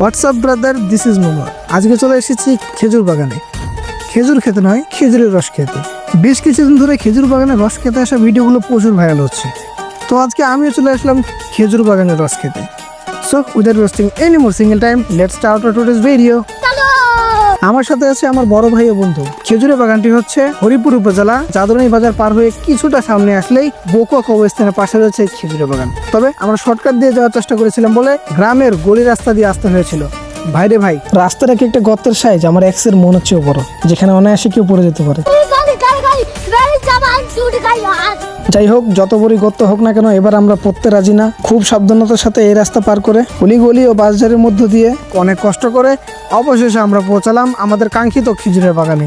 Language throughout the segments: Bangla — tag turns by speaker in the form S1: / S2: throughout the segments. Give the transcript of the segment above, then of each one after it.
S1: What's up brother this is Momo আজকে চলে এসেছি খেজুর বাগানে। খেজুর খেতে নয়, খেজুরের রস খেতে। বেশ কিছুদিন ধরে খেজুর বাগানে রস খেতে আসা ভিডিওগুলো প্রচুর ভাইরাল হচ্ছে। তো আজকে আমিও চলে আসলাম খেজুর বাগানের রস খেতে। So without wasting any more single time let's start today's video আমার সাথে আছে আমার বড় ভাই ও বন্ধু। খেজুরের বাগানটি হচ্ছে হরিপুর উপজেলা চাঁদরানী বাজার পার হয়ে কিছুটা সামনে আসলেই বকুয়া কবরস্থানের পাশে রয়েছে এই খেজুরের বাগান। তবে আমরা শর্টকাট দিয়ে যাওয়ার চেষ্টা করেছিলাম বলে গ্রামের গলি রাস্তা দিয়ে আসতে হয়েছিল। ভাইরে ভাই, রাস্তাটা কি একটা গর্তের সাইজ? আমার এক্সের মন হচ্ছে বড় যেখানে অনায়াসে কেউ পড়ে যেতে পারে। যাই হোক যত বড়ই গর্ত হোক না কেন এবার আমরা পড়তে রাজি না। খুব সাবধানতার সাথে এই রাস্তা পার করে অলিগলি ও বাজারের মধ্য দিয়ে অনেক কষ্ট করে অবশেষে আমরা পৌঁছালাম আমাদের কাঙ্ক্ষিত খিজুরের বাগানে।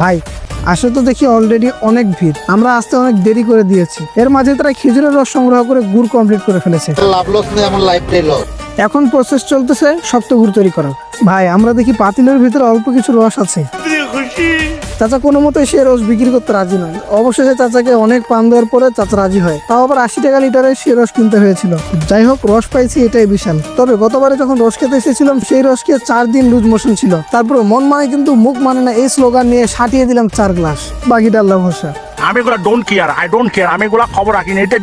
S1: ভাই আসলে তো দেখি অলরেডি অনেক ভিড়। আমরা আসতে অনেক দেরি করে দিয়েছি। এর মাঝে তারা খেজুরের রস সংগ্রহ করে গুড় কমপ্লিট করে ফেলেছে। এখন প্রসেস চলতেছে শক্ত গুড় তৈরি করার। ভাই আমরা দেখি পাতিলের ভিতরে অল্প কিছু রস আছে। চাচা কোনো মতে সে রস বিক্রি করতে রাজি নয়। অবশেষে চাচাকে অনেক পান দেওয়ার পরে চাচা রাজি হয়। তাও আবার আশি টাকা লিটারে সে রস কিনতে হয়েছিল। যাই হোক রস পাইছি এটাই বিশাল। তবে গতবারে যখন রস খেতে এসেছিলাম সেই রস খেয়ে চার দিন লুজ মোশন ছিল। তারপর মন মানে কিন্তু মুখ মানে না এই স্লোগান নিয়ে সাটিয়ে দিলাম চার গ্লাস। বাকিটা আল্লাহ ভরসা
S2: আমি এগুলা don't care I don't care আমি এগুলা খবর রাখি না এটা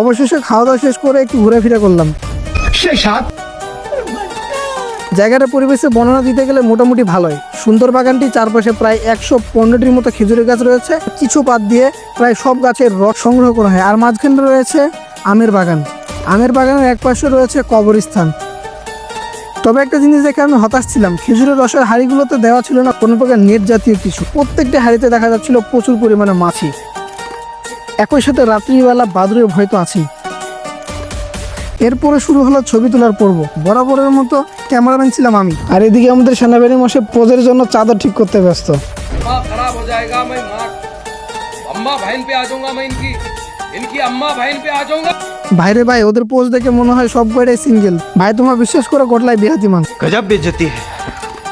S1: অবশেষে খাওয়া দাওয়া শেষ করে একটু ঘুরে ফিরে করলাম জায়গাটা পরিবেশে বর্ণনা দিতে গেলে মোটামুটি ভালোই। সুন্দর বাগানটি চারপাশে প্রায় একশো পনেরোটির মতো খেজুরের গাছ রয়েছে। কিছু পাত দিয়ে প্রায় সব গাছের রস সংগ্রহ করা হয়। আর মাঝখানে রয়েছে আমের বাগান। আমের বাগানের এক পাশে রয়েছে কবরস্থান। তবে একটা জিনিস দেখে আমি হতাশ ছিলাম। খেজুরের রসের হাড়িগুলোতে দেওয়া ছিল না কোনো প্রকার নেট জাতীয় কিছু। প্রত্যেকটি হাড়িতে দেখা যাচ্ছিল প্রচুর পরিমাণে মাছি। একই সাথে রাত্রিবেলা বাদুরের ভয় তো আছেই। এরপরে শুরু হলো ছবি তোলার পর্ব। বরাবরের মতো ক্যামেরাম্যান ছিলাম আমি আর এদিকে আমাদের সেনাবাহিনী মশে পোজের জন্য চাদর ঠিক করতে ব্যস্ত
S3: माँ खराब हो जाएगा मैं माँ अम्मा बहन पे आ जाऊंगा मैं इनकी इनकी अम्मा बहन पे आ जाऊंगा
S1: ভাইরে ভাই ওদের পোজ দেখে মনে হয় সব কয়টাই সিঙ্গেল ভাই তোমার বিশ্বাস করে ঘটলাই বিহাতি মান
S4: গজব বেজতি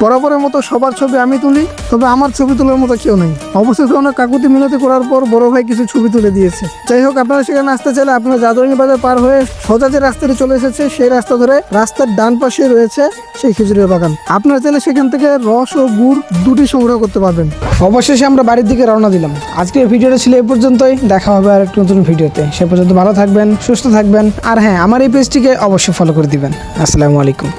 S1: বরাবরের মতো সবার ছবি আমি তুলি, তবে আমার ছবি তোলার মতো কেউ নেই। অবশেষে অনেক কাকুতি মিনতি করার পর বড় ভাই কিছু ছবি তুলে দিয়েছে। যাই হোক, আপনারা সেখানে আসতে চাইলে আপনারা জাদুরানি বাজার পার হয়ে সোজা যে রাস্তাটি চলে এসেছে, সেই রাস্তা ধরে রাস্তার ডান পাশে রয়েছে সেই খেজুরের বাগান। আপনারা চাইলে সেখান থেকে রস ও গুড় দুটি সংগ্রহ করতে পারবেন। অবশেষে আমরা বাড়ির দিকে রওনা দিলাম। আজকের ভিডিওটা ছিল এই পর্যন্তই। দেখা হবে আর একটি নতুন ভিডিওতে। সে পর্যন্ত ভালো থাকবেন, সুস্থ থাকবেন। আর হ্যাঁ আমার এই পেজটিকে অবশ্যই ফলো করে দিবেন। আসসালামু আলাইকুম।